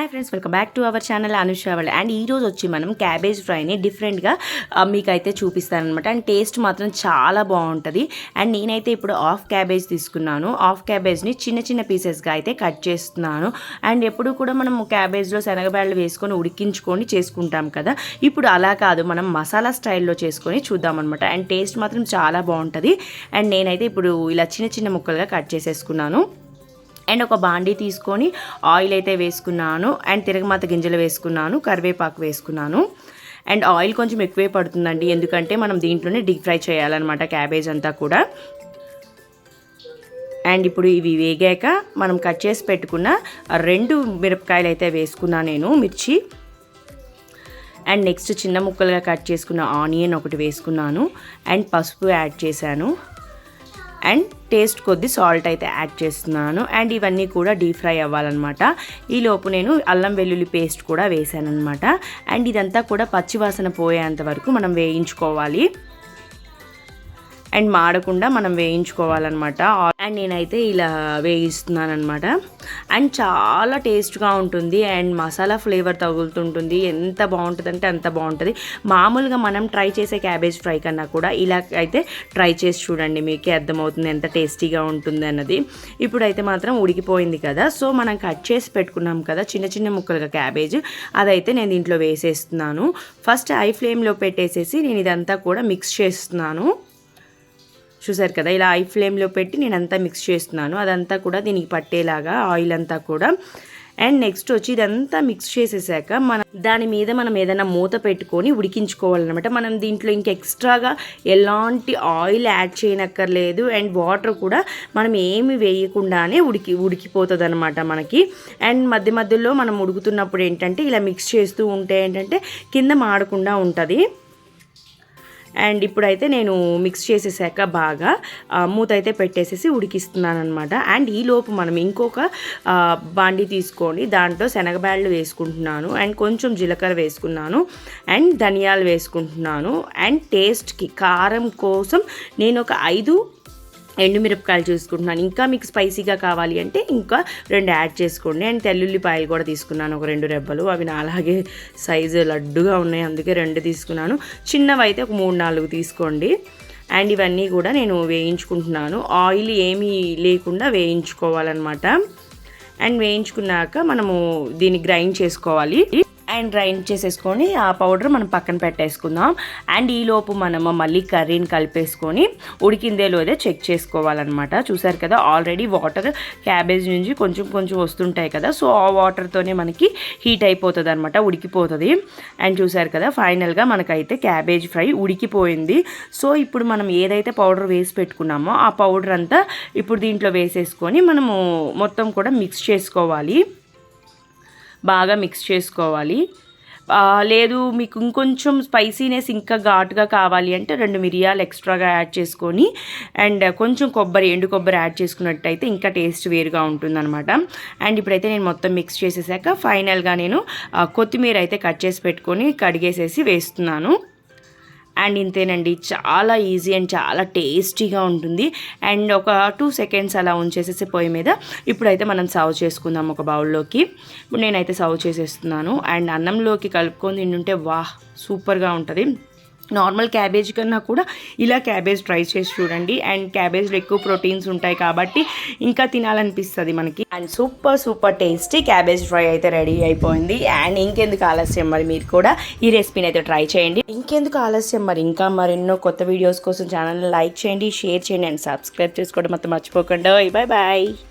Hi friends welcome back to our channel Anusha వాళ్ళు and ఈ రోజు వచ్చి మనం క్యాబేజ్ ఫ్రైని డిఫరెంట్గా మీకైతే అనమాట అండ్ టేస్ట్ మాత్రం చాలా బాగుంటుంది. అండ్ నేనైతే ఇప్పుడు హాఫ్ క్యాబేజ్ తీసుకున్నాను. హాఫ్ క్యాబేజ్ని చిన్న చిన్న పీసెస్గా అయితే కట్ చేస్తున్నాను. అండ్ ఎప్పుడు కూడా మనం క్యాబేజ్లో శనగబ్యాళ్ళు వేసుకొని ఉడికించుకొని చేసుకుంటాం కదా. ఇప్పుడు అలా కాదు మనం మసాలా స్టైల్లో చేసుకొని చూద్దామన్నమాట. అండ్ టేస్ట్ మాత్రం చాలా బాగుంటుంది. అండ్ నేనైతే ఇప్పుడు ఇలా చిన్న చిన్న ముక్కలుగా కట్ చేసేసుకున్నాను. అండ్ ఒక బాండీ తీసుకొని ఆయిల్ అయితే వేసుకున్నాను అండ్ తిరగమాత గింజలు వేసుకున్నాను కరివేపాకు వేసుకున్నాను. అండ్ ఆయిల్ కొంచెం ఎక్కువే పడుతుందండి ఎందుకంటే మనం దీంట్లోనే డీప్ ఫ్రై చేయాలన్నమాట క్యాబేజ్ అంతా కూడా. అండ్ ఇప్పుడు ఇవి వేగాక మనం కట్ చేసి పెట్టుకున్న రెండు మిరపకాయలు అయితే వేసుకున్నా నేను మిర్చి. అండ్ నెక్స్ట్ చిన్న ముక్కలుగా కట్ చేసుకున్న ఆనియన్ ఒకటి వేసుకున్నాను. అండ్ పసుపు యాడ్ చేశాను. అండ్ టేస్ట్ కొద్ది సాల్ట్ అయితే యాడ్ చేస్తున్నాను. అండ్ ఇవన్నీ కూడా డీప్ ఫ్రై అవ్వాలన్నమాట. ఈలోపు నేను అల్లం వెల్లుల్లి పేస్ట్ కూడా వేసానమాట అండ్ ఇదంతా కూడా పచ్చివాసన పోయేంత వరకు మనం వేయించుకోవాలి. అండ్ మాడకుండా మనం వేయించుకోవాలన్నమాట. అండ్ నేనైతే ఇలా వేయిస్తున్నాను అనమాట అండ్ చాలా టేస్ట్గా ఉంటుంది. అండ్ మసాలా ఫ్లేవర్ తగులుతుంటుంది. ఎంత బాగుంటుంది అంటే అంత బాగుంటుంది. మామూలుగా మనం ట్రై చేసే క్యాబేజ్ ఫ్రై కన్నా కూడా ఇలా అయితే ట్రై చేసి చూడండి మీకే అర్థమవుతుంది ఎంత టేస్టీగా ఉంటుంది అన్నది. ఇప్పుడైతే మాత్రం ఉడికిపోయింది కదా. సో మనం కట్ చేసి పెట్టుకున్నాం కదా చిన్న చిన్న ముక్కలుగా క్యాబేజ్. అదైతే నేను దీంట్లో వేసేస్తున్నాను. ఫస్ట్ ఐ ఫ్లేమ్లో పెట్టేసేసి నేను ఇదంతా కూడా మిక్స్ చేస్తున్నాను. చూసారు కదా ఇలా ఐ ఫ్లేమ్లో పెట్టి నేను అంతా మిక్స్ చేస్తున్నాను. అదంతా కూడా దీనికి పట్టేలాగా ఆయిల్ అంతా కూడా. అండ్ నెక్స్ట్ వచ్చి ఇదంతా మిక్స్ చేసేసాక మనం దాని మీద మనం ఏదైనా మూత పెట్టుకొని ఉడికించుకోవాలన్నమాట. మనం దీంట్లో ఇంక ఎక్స్ట్రాగా ఎలాంటి ఆయిల్ యాడ్ చేయనక్కర్లేదు. అండ్ వాటర్ కూడా మనం ఏమి వేయకుండానే ఉడికి ఉడికిపోతుంది అనమాట మనకి. అండ్ మధ్య మధ్యలో మనం ఉడుకుతున్నప్పుడు ఏంటంటే ఇలా మిక్స్ చేస్తూ ఉంటే ఏంటంటే కింద మాడకుండా ఉంటుంది. అండ్ ఇప్పుడైతే నేను మిక్స్ చేసేసాక బాగా మూత అయితే పెట్టేసేసి ఉడికిస్తున్నాను అనమాట అండ్ ఈ లోపు మనం ఇంకొక బాండి తీసుకొని దాంట్లో శనగబ్యాళ్ళు వేసుకుంటున్నాను. అండ్ కొంచెం జీలకర్ర వేసుకున్నాను. అండ్ ధనియాలు వేసుకుంటున్నాను. అండ్ టేస్ట్కి కారం కోసం నేను ఒక ఐదు ఎండుమిరపకాయలు చూసుకుంటున్నాను. ఇంకా మీకు స్పైసీగా కావాలి అంటే ఇంకా రెండు యాడ్ చేసుకోండి. అండ్ తెల్లుల్లిపాయలు కూడా తీసుకున్నాను ఒక రెండు రెబ్బలు. అవి నా అలాగే సైజు లడ్డుగా ఉన్నాయి అందుకే రెండు తీసుకున్నాను. చిన్నవి అయితే ఒక మూడు నాలుగు తీసుకోండి. అండ్ ఇవన్నీ కూడా నేను వేయించుకుంటున్నాను. ఆయిల్ ఏమీ లేకుండా వేయించుకోవాలన్నమాట. అండ్ వేయించుకున్నాక మనము దీన్ని గ్రైండ్ చేసుకోవాలి. అండ్ గ్రైండ్ చేసేసుకొని ఆ పౌడర్ మనం పక్కన పెట్టేసుకుందాం. అండ్ ఈలోపు మనము మళ్ళీ కర్రీని కలిపేసుకొని ఉడికిందే లేదో చెక్ చేసుకోవాలన్నమాట. చూసారు కదా ఆల్రెడీ వాటర్ క్యాబేజ్ నుంచి కొంచెం కొంచెం వస్తుంటాయి కదా సో ఆ వాటర్తోనే మనకి హీట్ అయిపోతుంది అనమాట ఉడికిపోతుంది. అండ్ చూసారు కదా ఫైనల్గా మనకైతే క్యాబేజ్ ఫ్రై ఉడికిపోయింది. సో ఇప్పుడు మనం ఏదైతే పౌడర్ వేసి పెట్టుకున్నామో ఆ పౌడర్ అంతా ఇప్పుడు దీంట్లో వేసేసుకొని మనము మొత్తం కూడా మిక్స్ చేసుకోవాలి. బాగా మిక్స్ చేసుకోవాలి. లేదు మీకు ఇంకొంచెం స్పైసీనెస్ ఇంకా ఘాటుగా కావాలి అంటే రెండు మిరియాలు ఎక్స్ట్రాగా యాడ్ చేసుకొని అండ్ కొంచెం కొబ్బరి ఎండు కొబ్బరి యాడ్ చేసుకున్నట్టయితే ఇంకా టేస్ట్ వేరుగా ఉంటుందన్నమాట. అండ్ ఇప్పుడైతే నేను మొత్తం మిక్స్ చేసేసాక ఫైనల్గా నేను కొత్తిమీర అయితే కట్ చేసి పెట్టుకొని కడిగేసేసి వేస్తున్నాను. అండ్ ఇంతేనండి చాలా ఈజీ అండ్ చాలా టేస్టీగా ఉంటుంది. అండ్ ఒక టూ సెకండ్స్ అలా ఉంచేసేసి పొయ్యి మీద ఇప్పుడైతే మనం సర్వ్ చేసుకుందాం ఒక బౌల్లోకి. ఇప్పుడు నేనైతే సర్వ్ చేసేస్తున్నాను. అండ్ అన్నంలోకి కలుపుకొని తింటుంటే వాహ్ సూపర్గా ఉంటుంది. నార్మల్ క్యాబేజ్ కన్నా కూడా ఇలా క్యాబేజ్ ట్రై చేసి చూడండి. అండ్ క్యాబేజ్లో ఎక్కువ ప్రోటీన్స్ ఉంటాయి కాబట్టి ఇంకా తినాలనిపిస్తుంది మనకి. And super super tasty cabbage fry అయితే రెడీ అయిపోయింది. అండ్ ఇంకెందుకు ఆలస్యం మరి మీరు కూడా ఈ రెసిపీని అయితే ట్రై చేయండి. ఇంకెందుకు ఆలస్యం మరి? ఇంకా మరెన్నో కొత్త వీడియోస్ కోసం ఛానల్ని లైక్ చేయండి షేర్ చేయండి అండ్ సబ్స్క్రైబ్ చేసుకోవడం మొత్తం మర్చిపోకండి. Bye bye